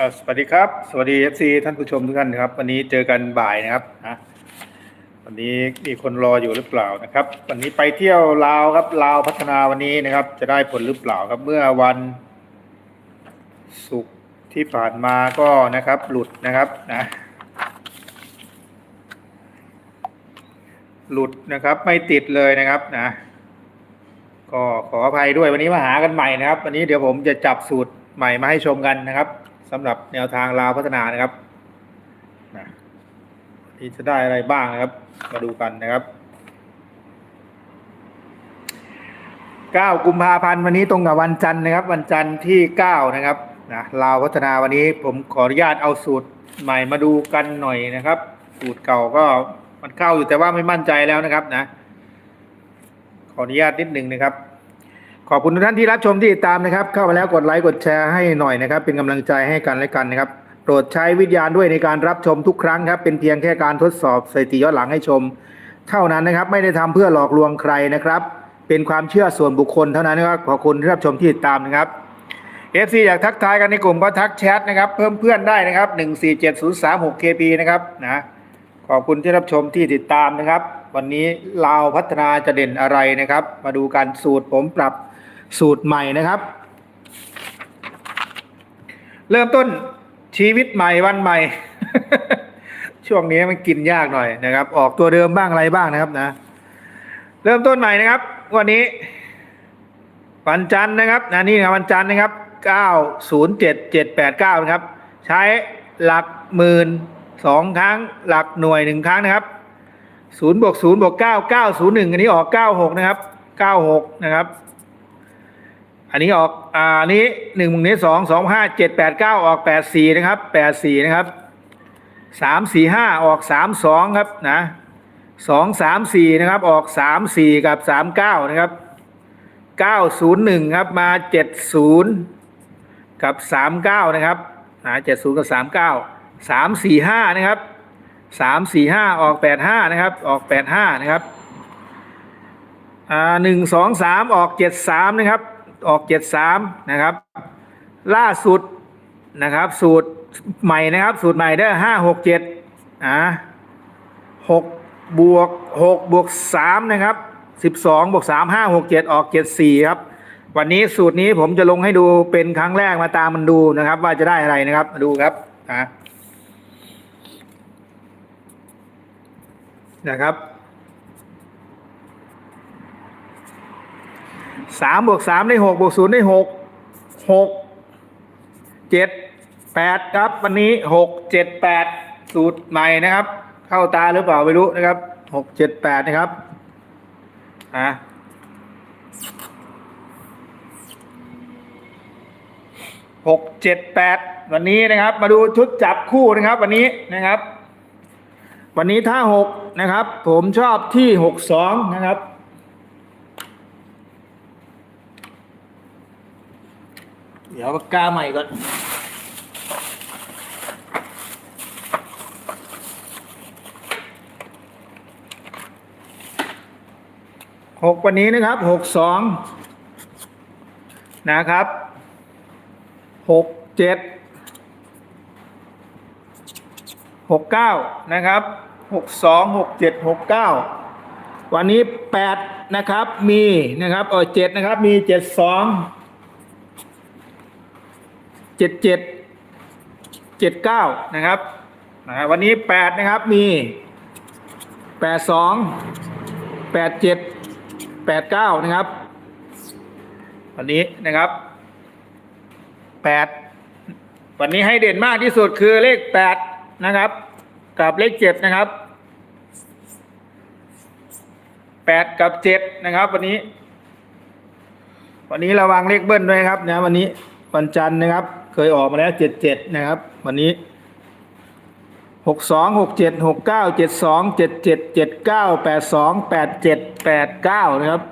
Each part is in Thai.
สวัสดีครับ สวัสดีเอฟซีท่านผู้ชมทุกท่านครับ วันนี้เจอกันบ่ายนะครับนะวันนี้มีคนรออยู่หรือเปล่านะครับ วันนี้ไปเที่ยวลาวครับลาวพัฒนาวันนี้นะครับ จะได้ผลหรือเปล่าครับเมื่อวันศุกร์ที่ผ่านมาก็นะครับ หลุดนะครับนะหลุดนะครับไม่ติดเลยนะครับนะก็ขออภัยด้วยวันนี้มาหากันใหม่นะครับ วันนี้เดี๋ยวผมจะจับสูตรใหม่มาให้ชมกันนะครับ สำหรับแนวทางลาวพัฒนานะครับที่จะได้อะไรบ้างนะครับ มาดูกันนะครับ 9 กุมภาพันธ์วันนี้ตรงกับวันจันทร์นะครับ วันจันทร์ที่ 9 นะครับนะลาวพัฒนาวันนี้ผมขออนุญาตเอาสูตรใหม่มาดูกันหน่อยนะครับ สูตรเก่าก็มันเข้าอยู่แต่ว่าไม่มั่นใจแล้วนะครับนะ ขออนุญาตนิดหนึ่งนะครับ ขอบคุณทุกท่านที่รับชมที่ติดตามนะครับ เข้ามาแล้วกดไลค์กดแชร์ให้หน่อยนะครับ เป็นกำลังใจให้กันและกันนะครับโปรดใช้วิทยาณด้วยในการรับชมทุกครั้งครับ เป็นเพียงแค่การทดสอบสถิติย้อนหลังให้ชม เท่านั้นนะครับ ไม่ได้ทำเพื่อหลอกลวงใครนะครับ เป็นความเชื่อส่วนบุคคลเท่านั้นนะครับขอบคุณที่รับชมที่ติดตามนะครับ FC อยากทักทายกันในกลุ่มก็ทักแชทนะครับ เพิ่มเพื่อนได้นะครับ147036 KP นะครับนะขอบคุณที่รับชมที่ติดตามนะครับ วันนี้ลาวพัฒนาจะเด่นอะไรนะครับ มาดูกันสูตรผมปรับ สูตรใหม่นะครับ เริ่มต้นชีวิตใหม่วันใหม่ ช่วงนี้มันกินยากหน่อยนะครับ ออกตัวเดิมบ้างอะไรบ้างนะครับนะ เริ่มต้นใหม่นะครับ วันนี้ วันจันทร์นะครับนะนี่นะวันจันทร์นะครับ907789นะครับ ใช้หลักหมื่นสองครั้ง หลักหน่วยหนึ่งครั้งนะครับ0บวก0บวก9 901อันนี้ออก96นะครับ96นะครับ อันนี้ออกอ่านี้หนึ่งมุมนี้สองสองห้าเจ็ดแปดเก้าออกแปดสี่นะครับแปดสี่นะครับสามสี่ห้าออกสามสองครับนะสองสามสี่นะครับออกสามสี่กับสามเก้านะครับเก้าศูนย์หนึ่งครับมาเจ็ดศูนย์กับสามเก้านะครับนะเจ็ดศูนย์กับสามเก้าสามสี่ห้านะครับสามสี่ห้าออกแปดห้านะครับออกแปดห้านะครับอ่าหนึ่งสองสามออกเจ็ดสามนะครับ ออก73นะครับ ล่าสุดนะครับ สูตรใหม่นะครับ สูตรใหม่ได้5 6 7อ่า6บวก6บวก3นะครับ12บวก3 5 6 7ออก74ครับ วันนี้สูตรนี้ผมจะลงให้ดูเป็นครั้งแรกมาตามมันดูนะครับ ว่าจะได้อะไรนะครับมาดูครับอ่านะครับ สามบวกสามได้หกบวกศูนย์ได้หกหกเจ็ดแปดครับวันนี้หกเจ็ดแปดสูตรใหม่นะครับ เข้าตาหรือเปล่าไม่รู้นะครับหกเจ็ดแปดนะครับอะหกเจ็ดแปดวันนี้นะครับ มาดูชุดจับคู่นะครับ วันนี้นะครับ วันนี้ถ้าหกนะครับ ผมชอบที่หกสองนะครับ ดี๋ยวปากกาใหม่ก่อนหกวันนี้นะครับหกสองนะครับหกเจ็ดหกเก้านะครับหกสองหกเจ็ดหกเก้าวันนี้แปดนะครับมีนะครับเออเจ็ดนะครับมีเจ็ดสอง เจ็ดเจ็ดเจ็ดเก้านะครับนะวันนี้แปดนะครับมีแปดสองแปดเจ็ดแปดเก้านะครับ วันนี้นะครับแปดวันนี้ให้เด่นมากที่สุดคือเลขแปดนะครับ กับเลขเจ็ดนะครับแปดกับเจ็ดนะครับ วันนี้ วันนี้ระวังเลขเบิ้ลด้วยครับนะวันนี้วันจันทร์นะครับ เคยออกมาแล้วเจ็ดเจ็ดนะครับ วันนี้หกสองหกเจ็ดหกเก้าเจ็ดสองเจ็ดเจ็ดเจ็ดเก้าแปดสองแปดเจ็ดแปดเก้านะครับ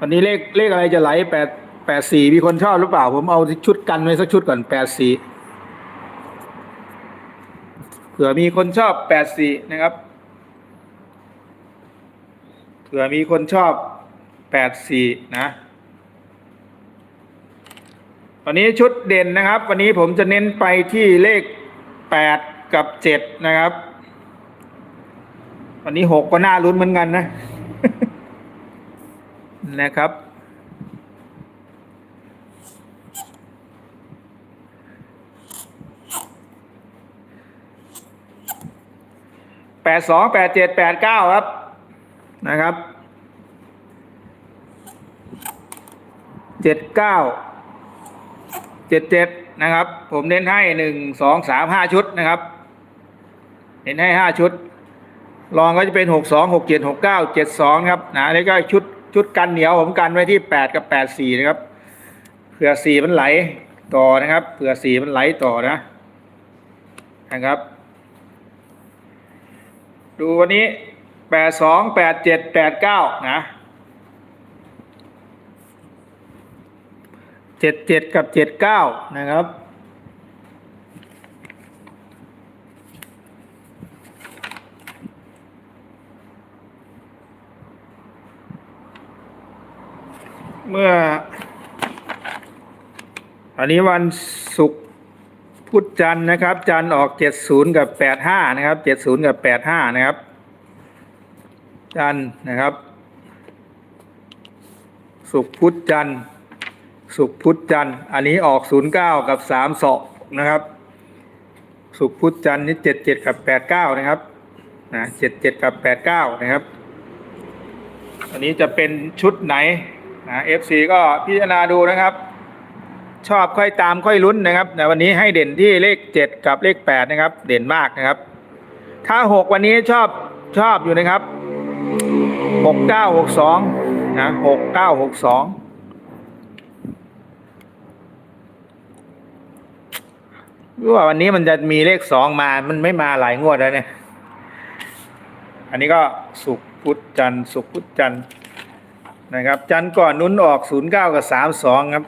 วันนี้เลขเลขอะไรจะไหลแปดแปดสี่มีคนชอบหรือเปล่า ผมเอาชุดกันไว้สักชุดก่อนแปดสี่เผื่อมีคนชอบแปดสี่นะครับเผื่อมีคนชอบแปดสี่นะ วันนี้ชุดเด่นนะครับ วันนี้ผมจะเน้นไปที่เลขแปดกับเจ็ดนะครับ วันนี้หกก็น่าลุ้นเหมือนกันนะ นะครับ แปดสองแปดเจ็ดแปดเก้าครับ นะครับ เจ็ดเก้า เจ็ดเจ็ดนะครับ ผมเน้นให้หนึ่งสองสามห้าชุดนะครับ เน้นให้ห้าชุด รองก็จะเป็นหกสองหกเจ็ดหกเก้าเจ็ดสองครับนะแล้วก็ชุดชุดกันเหนียวผมกันไว้ที่แปดกับแปดสี่นะครับเผื่อสี่มันไหลต่อนะครับเผื่อสี่มันไหลต่อนะนะครับ ดูวันนี้แปดสองแปดเจ็ดแปดเก้านะ เจ็ดเจ็ดกับเจ็ดเก้านะครับ เมื่อ อันนี้วันศุกร์พุธจันทร์นะครับ จันทร์ออกเจ็ดศูนย์กับแปดห้านะครับเจ็ดศูนย์กับแปดห้านะครับ จันทร์นะครับศุกร์พุธจันทร์ ศุกพุทธจันทร์อันนี้ออกศูนย์เก้ากับสามสองนะครับศุกพุทธจันทร์นี่เจ็ดเจ็ดกับแปดเก้านะครับนะเจ็ดเจ็ดกับแปดเก้านะครับ อันนี้จะเป็นชุดไหนนะเอฟซีก็พิจารณาดูนะครับ ชอบค่อยตามค่อยลุ้นนะครับแต่วันนี้ให้เด่นที่เลขเจ็ดกับเลขแปดนะครับ เด่นมากนะครับ ถ้าหกวันนี้ชอบชอบอยู่นะครับหกเก้าหกสองนะหกเก้าหกสอง ว่าวันนี้มันจะมีเลขสองมา มันไม่มาหลายงวดแล้วเนี่ย อันนี้ก็สุกพุธจันทร์สุกพุธจันทร์นะครับ จันทร์ก่อนนุ้นออกศูนย์เก้ากับสามสองครับ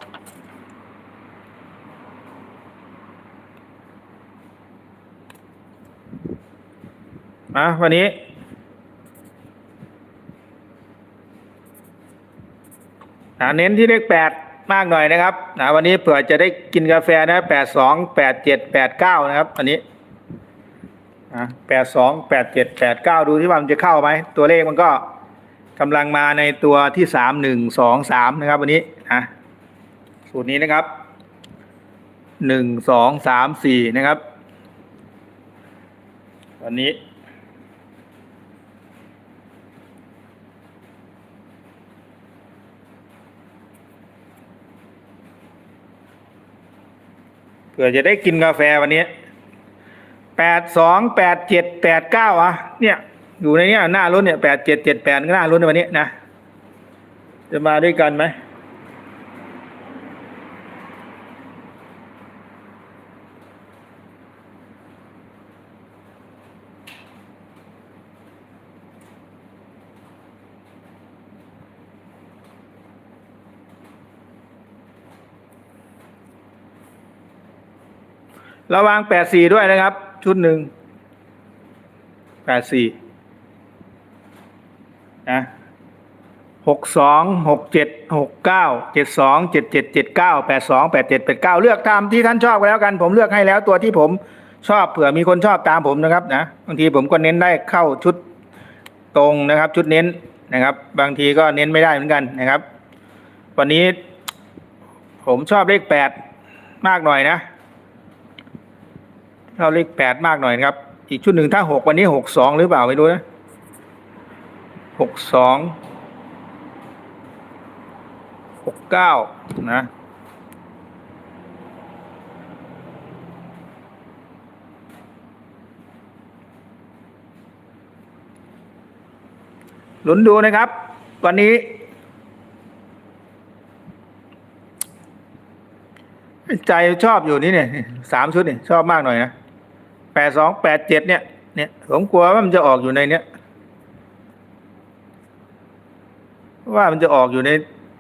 อะวันนี้อ่าเน้นที่เลขแปด มากหน่อยนะครับนะวันนี้เผื่อจะได้กินกาแฟนะแปดสองแปดเจ็ดแปดเก้านะครับอันนี้แปดสองแปดเจ็ดแปดเก้าดูที่ว่ามันจะเข้าไหมตัวเลขมันก็กำลังมาในตัวที่สามหนึ่งสองสามนะครับ วันนี้นะสูตรนี้นะครับหนึ่งสองสามสี่นะครับ วันนี้ ผื่อจะได้กินกาแฟวันนี้แปดสองแปดเจ็ดแปดเก้าอะ เนี่ย อยู่ในเนี้ยหน้ารุ่นเนี่ยแปดเจ็ดเจ็ดแปดหน้ารุ่นในวันนี้นะ จะมาด้วยกันไหม ระวังแปดสี่ด้วยนะครับ ชุดหนึ่งแปดสี่นะหกสองหกเจ็ดหกเก้าเจ็ดสองเจ็ดเจ็ดเจ็ดเก้าแปดสองแปดเจ็ดแปดเก้าเลือกตามที่ท่านชอบก็แล้วกัน ผมเลือกให้แล้วตัวที่ผมชอบเผื่อมีคนชอบตามผมนะครับนะบางทีผมก็เน้นได้เข้าชุดตรงนะครับ ชุดเน้นนะครับ บางทีก็เน้นไม่ได้เหมือนกันนะครับ วันนี้ผมชอบเลขแปดมากหน่อยนะ เราเลขแปดมากหน่อยนะครับ อีกชุดหนึ่งถ้าหกวันนี้หกสองหรือเปล่าไม่รู้นะหกสองหกเก้านะลุ้นดูนะครับ วันนี้ใจชอบอยู่นี่เนี่ยสามชุดเนี่ยชอบมากหน่อยนะ ปดสองแปดเจ็ดเนี่ย เนี่ยผมกลัวว่ามันจะออกอยู่ในเนี้ยว่ามันจะออกอยู่ใน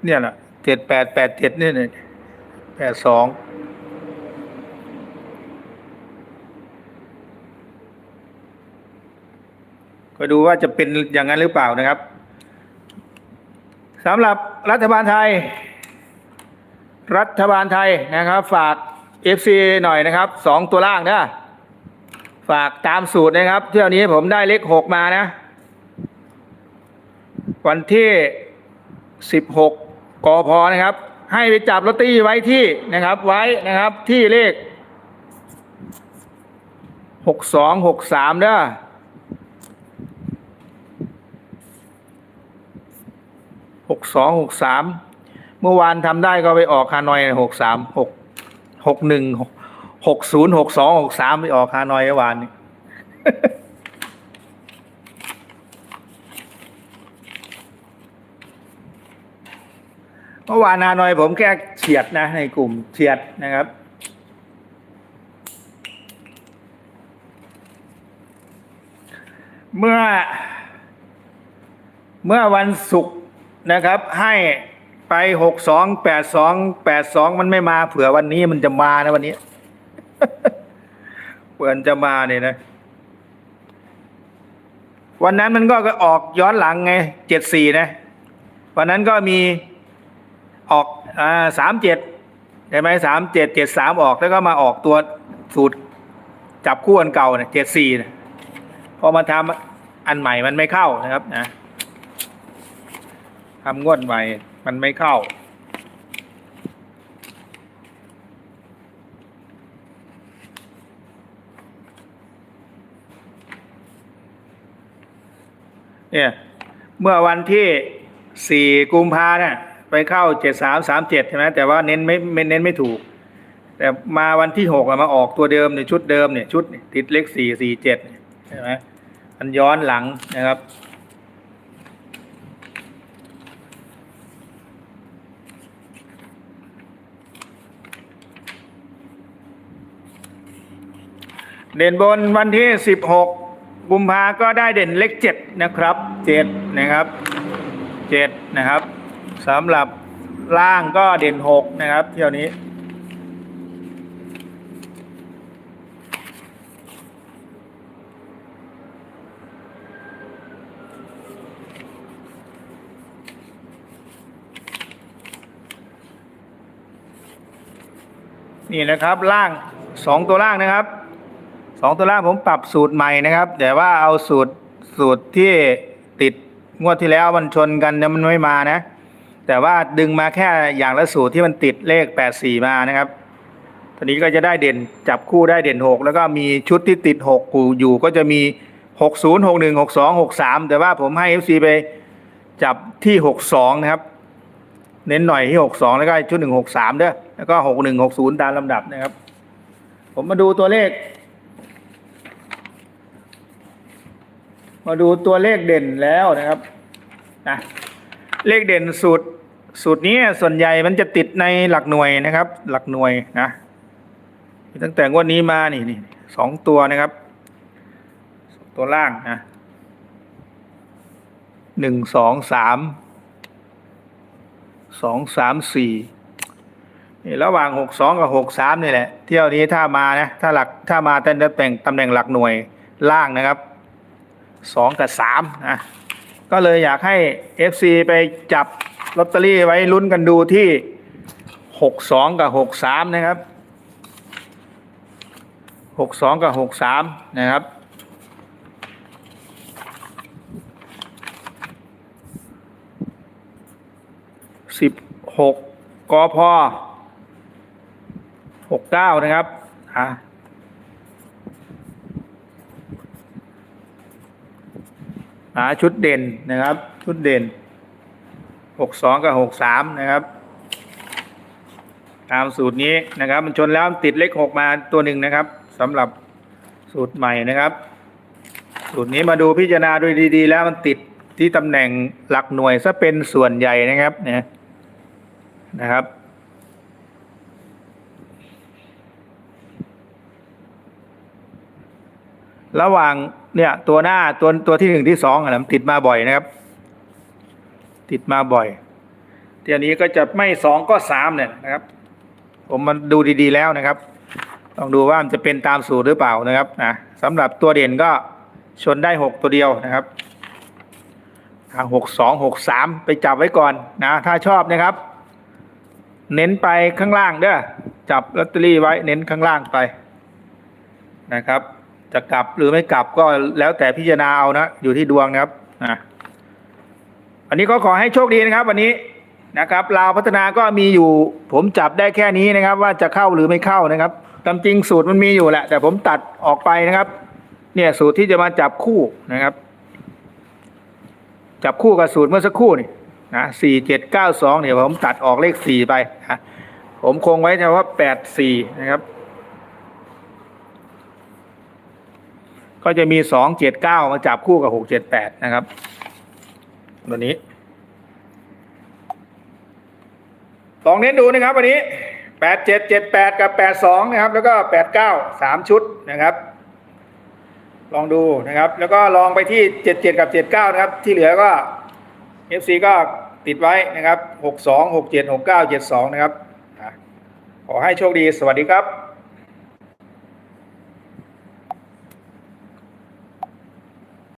เนี่ยแหละเจ็ดแปดแปดเจ็ดเนี่ยแปดสองก็ดูว่าจะเป็นอย่างนั้นหรือเปล่านะครับสำหรับรัฐบาลไทย รัฐบาลไทยนะครับ ฝาก FC หน่อยนะครับสองตัวล่างนะ ฝากตามสูตรนะครับ เที่ยวนี้ผมได้เลขหกมานะ วันที่สิบหกกพนะครับ ให้ไปจับลอตเตอรี่ไว้ที่นะครับ ไว้นะครับที่เลขหกสองหกสามเด้อหกสองหกสามเมื่อวานทำได้ก็ไปออกฮานอยหกสามหกหกหนึ่งหก หกศูนย์หกสองหกสามไปออกฮานอยเมื่อวานนี้เมื่อวานฮานอยผมแค่เฉียดนะ ในกลุ่มเฉียดนะครับเมื่อ เมื่อวันศุกร์นะครับ ให้ไปหกสองแปดสองแปดสองมันไม่มาเผื่อวันนี้มันจะมานะวันนี้ เผื่อนจะมาเนี่ยนะ วันนั้นมันก็ออกย้อนหลังไงเจ็ดสี่นะ วันนั้นก็มีออกอ่าสามเจ็ดใช่ไหมสามเจ็ดเจ็ดสามออกแล้วก็มาออกตัวสูตรจับคู่อันเก่าเนี่ยเจ็ดสี่นะพอมาทำอันใหม่มันไม่เข้านะครับนะทำงวดใหม่มันไม่เข้า เนี่ย เมื่อวันที่สี่กุมภาเนี่ยไปเข้าเจ็ดสามสามเจ็ดใช่ไหมแต่ว่าเน้นไม่ไม่เน้นไม่ถูก แต่มาวันที่หกมาออกตัวเดิมเนี่ยชุดเดิมเนี่ยชุดเนี่ยติดเลขสี่สี่เจ็ดใช่ไหมมันย้อนหลังนะครับเด่นบนวันที่สิบหก กุมภาก็ได้เด่นเลขเจ็ดนะครับเจ็ดนะครับเจ็ดนะครับสำหรับล่างก็เด่นหกนะครับ เที่ยวนี้นี่นะครับล่างสองตัวล่างนะครับ สองตัวล่างผมปรับสูตรใหม่นะครับ แต่ว่าเอาสูตรสูตรที่ติดงวดที่แล้วมันชนกันเนี่ยมันไม่มานะ แต่ว่าดึงมาแค่อย่างละสูตรที่มันติดเลขแปดสี่มานะครับตอนนี้ก็จะได้เด่นจับคู่ได้เด่นหกแล้วก็มีชุดที่ติดหกอยู่ก็จะมีหกศูนย์หกหนึ่งหกสองหกสามแต่ว่าผมให้เอฟซีไปจับที่หกสองนะครับ เน้นหน่อยที่หกสองแล้วก็ชุดหนึ่งหกสามเด้อแล้วก็หกหนึ่งหกศูนย์ตามลำดับนะครับ ผมมาดูตัวเลข มาดูตัวเลขเด่นแล้วนะครับนะเลขเด่นสูตรสูตรนี้ส่วนใหญ่มันจะติดในหลักหน่วยนะครับ หลักหน่วยนะตั้งแต่งวดนี้มานี่นี่สองตัวนะครับ ตัวล่างนะหนึ่งสองสามสองสามสี่นี่ระหว่างหกสองกับหกสามนี่แหละ เที่ยวนี้ถ้ามานะถ้าหลักถ้ามาแต่ตำแหน่งตำแหน่งหลักหน่วยล่างนะครับ สองกับสามนะก็เลยอยากให้ FC ไปจับลอตเตอรี่ไว้ลุ้นกันดูที่หกสองกับหกสามนะครับหกสองกับหกสามนะครับสิบหกกพหกเก้านะครับอะ หาชุดเด่นนะครับ ชุดเด่นหกสองกับหกสามนะครับ ตามสูตรนี้นะครับ มันชนแล้วติดเลขหกมาตัวหนึ่งนะครับสำหรับสูตรใหม่นะครับ สูตรนี้มาดูพิจารณาดูดีๆ แล้วมันติดที่ตำแหน่งหลักหน่วยซะเป็นส่วนใหญ่นะครับเนี่ยนะครับระหว่าง เนี่ยตัวหน้าตัวตัวที่หนึ่งที่สองอะนะมันติดมาบ่อยนะครับ ติดมาบ่อยเที่ยนี้ก็จะไม่สองก็สามเนี่ยนะครับ ผมมาดูดีๆแล้วนะครับต้องดูว่ามันจะเป็นตามสูตรหรือเปล่านะครับนะสำหรับตัวเด่นก็ชนได้หกตัวเดียวนะครับหกสองหกสามไปจับไว้ก่อนนะถ้าชอบนะครับ เน้นไปข้างล่างเด้อจับลอตเตอรี่ไว้เน้นข้างล่างไปนะครับ จะกลับหรือไม่กลับก็แล้วแต่พิจารณาเอานะอยู่ที่ดวงนะครับอะอันนี้ก็ขอให้โชคดีนะครับ วันนี้นะครับลาวพัฒนาก็มีอยู่ ผมจับได้แค่นี้นะครับ ว่าจะเข้าหรือไม่เข้านะครับตามจริงสูตรมันมีอยู่แหละ แต่ผมตัดออกไปนะครับ เนี่ยสูตรที่จะมาจับคู่นะครับ จับคู่กับสูตรเมื่อสักครู่นี่นะสี่เจ็ดเก้าสองเนี่ยผมตัดออกเลขสี่ไปนะผมคงไว้เฉพาะแปดสี่นะครับ ก็จะมีสองเจ็ดเก้ามาจับคู่กับหกเจ็ดแปดนะครับวันนี้ลองเน้นดูนะครับวันนี้แปดเจ็ดเจ็ดแปดกับแปดสองนะครับ แล้วก็แปดเก้าสามชุดนะครับ ลองดูนะครับ แล้วก็ลองไปที่เจ็ดเจ็ดกับเจ็ดเก้านะครับ ที่เหลือก็ FC ก็ติดไว้นะครับหกสองหกเจ็ดหกเก้าเจ็ดสองนะครับขอให้โชคดีสวัสดีครับ